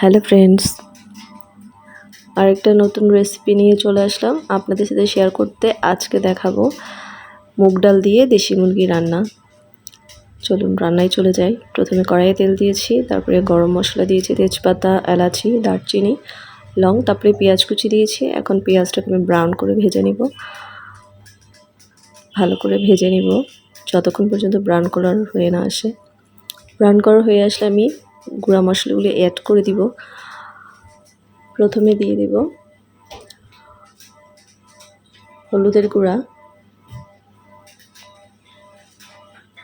Hello friends, আরেকটা নতুন recipe নিয়ে চলে আসলাম। আপনাদের সাথে শেয়ার করতে আজকে দেখাবো মুগ ডাল দিয়ে দেশি মুরগি রান্না। চলুন রান্নায় চলে যাই। প্রথমে কড়াইয়ে তেল দিয়েছি, তারপরে গরম মশলা দিয়েছি, তেজপাতা, এলাচি, দারচিনি, লং, তারপরে পেঁয়াজ কুচি দিয়েছি। এখন পেঁয়াজটাকে আমি ব্রাউন করে ভেজে নিব। ভালো করে ভেজে নিব। যতক্ষণ পর্যন্ত ব্রাউন কালার হয়ে না আসে। ব্রাউন কালার হয়ে আসলে আমি গুঁড়া মশলাগুলি অ্যাড করে দিব। প্রথমে দিয়ে দিব হলুদের গুঁড়া।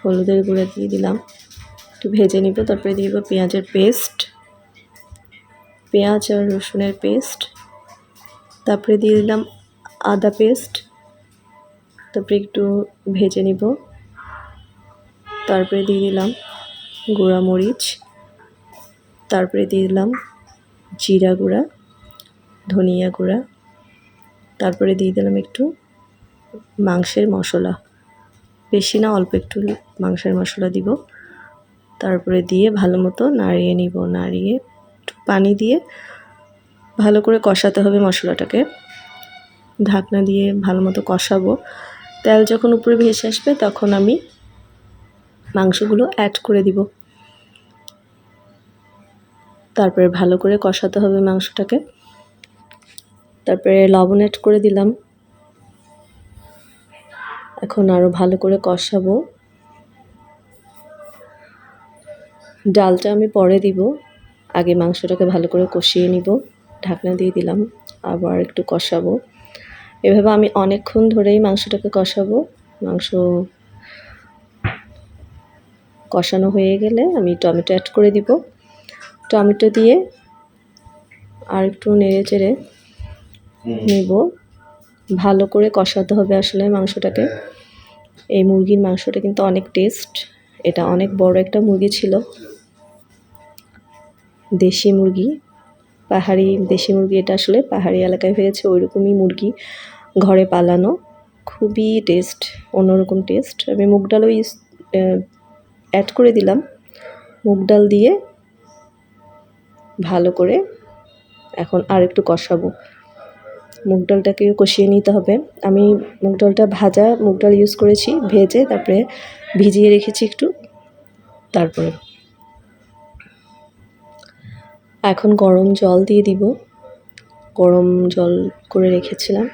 হলুদের গুঁড়া দিয়ে দিলাম। একটু ভেজে নিব, তারপরে দিয়ে দিব পেঁয়াজের পেস্ট পেঁয়াজ আর রসুনের পেস্ট তারপরে দিয়ে দিলাম আদা পেস্ট তারপরে একটু ভেজে নিব। তারপরে দিয়ে দিলাম গুঁড়া মরিচ তারপরে দিয়ে দিলাম জিরা গুঁড়া, ধনিয়া গুঁড়া, তারপরে দিয়ে দিলাম একটু মাংসের মশলা। বেশি না, অল্প একটু মাংসের মশলা দিব। তারপরে দিয়ে ভালো মতো নাড়িয়ে নিব, নাড়িয়ে একটু পানি দিয়ে ভালো করে কষাতে হবে মশলাটাকে। ঢাকনা দিয়ে ভালো মতো কষাবো। তেল যখন উপরে ভেসে আসবে, তখন আমি মাংসগুলো অ্যাড করে দিব। তারপরে ভালো করে কষাতে হবে মাংসটাকে। তারপরে লবণ অ্যাড করে দিলাম। এখন আরও ভালো করে কষাবো। ডালটা আমি পরে দিব। আগে মাংসটাকে ভালো করে কষিয়ে নিব। ঢাকনা দিয়ে দিলাম। আবার একটু কষাবো। এভাবে আমি অনেকক্ষণ ধরেই মাংসটাকে কষাবো। মাংস কষানো হয়ে গেলে আমি টমেটো অ্যাড করে দিব। টমেটো দিয়ে আর একটু নেড়ে চেড়ে নেব। ভালো করে কষাতে হবে আসলে মাংসটাকে। এই মুরগির মাংসটা কিন্তু অনেক টেস্ট। এটা অনেক বড় একটা মুরগি ছিল। দেশি মুরগি পাহাড়ি দেশি মুরগি এটা আসলে পাহাড়ি এলাকায় হয়েছে ওই রকমই মুরগি ঘরে পালানো। খুবই টেস্ট অন্যরকম টেস্ট। আমি মুগ ডালও ইউজ অ্যাড করে দিলাম। মুগ ডাল দিয়ে ভালো করে এখন আর একটু কষাবো। মুগ ডালটাকে কষিয়ে নিতে হবে। আমি মুগ ডালটা ভাজা মুগ ডাল ইউজ করেছি, ভেজে তারপরে ভিজিয়ে রেখেছি একটু, তারপরে। এখন গরম জল দিয়ে দিব। গরম জল করে রেখেছিলাম,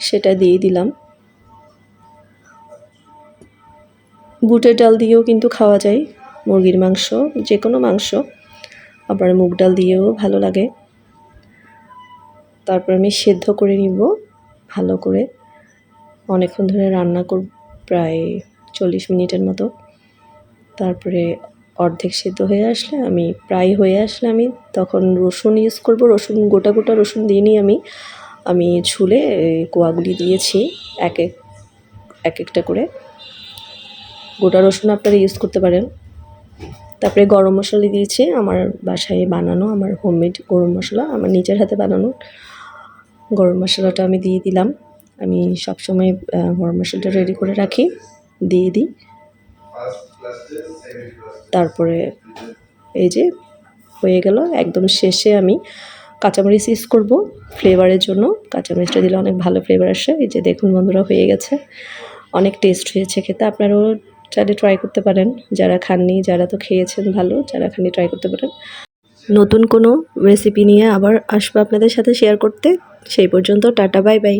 সেটা দিয়ে দিলাম। বুটের ডাল দিয়েও কিন্তু খাওয়া যায়, মুরগির মাংস যে কোনো মাংস। আবার মুগ ডাল দিয়েও ভালো লাগে। তারপর আমি সেদ্ধ করে নিব, ভালো করে। অনেকক্ষণ ধরে রান্না কর, প্রায় চল্লিশ মিনিটের মতো। তারপরে অর্ধেক সেদ্ধ হয়ে আসলে আমি, প্রায় হয়ে আসলে আমি তখন রসুন ইউজ করব, রসুন, গোটা গোটা রসুন দিইনি আমি। আমি ছুলে কোয়াগুলি দিয়েছি, এক এক এক একটা করে। গোটা রসুন আপনারা ইউজ করতে পারেন। তারপরে গরম মশলা দিয়েছি, আমার বাসায় বানানো, আমার হোমমেড গরম মশলা, আমার নিজের হাতে বানানো গরম মশলাটা আমি দিয়ে দিলাম। আমি সবসময় গরম মশলাটা রেডি করে রাখি, দিয়ে দিই। তারপরে এই যে হয়ে গেল, একদম শেষে আমি কাঁচামরিচ ইউজ করব ফ্লেভারের জন্য। কাঁচামরিচটা দিলে অনেক ভালো ফ্লেভার আসে। এই যে দেখুন বন্ধুরা, হয়ে গেছে। অনেক টেস্ট হয়েছে খেতে। আপনারাও চাইলে ট্রাই করতে পারেন। যারা খাননি, যারা তো খেয়েছেন ভালো, যারা খাননি ট্রাই করতে পারেন। নতুন কোনো রেসিপি নিয়ে আবার আসব আপনাদের সাথে শেয়ার করতে। সেই পর্যন্ত টাটা বাই বাই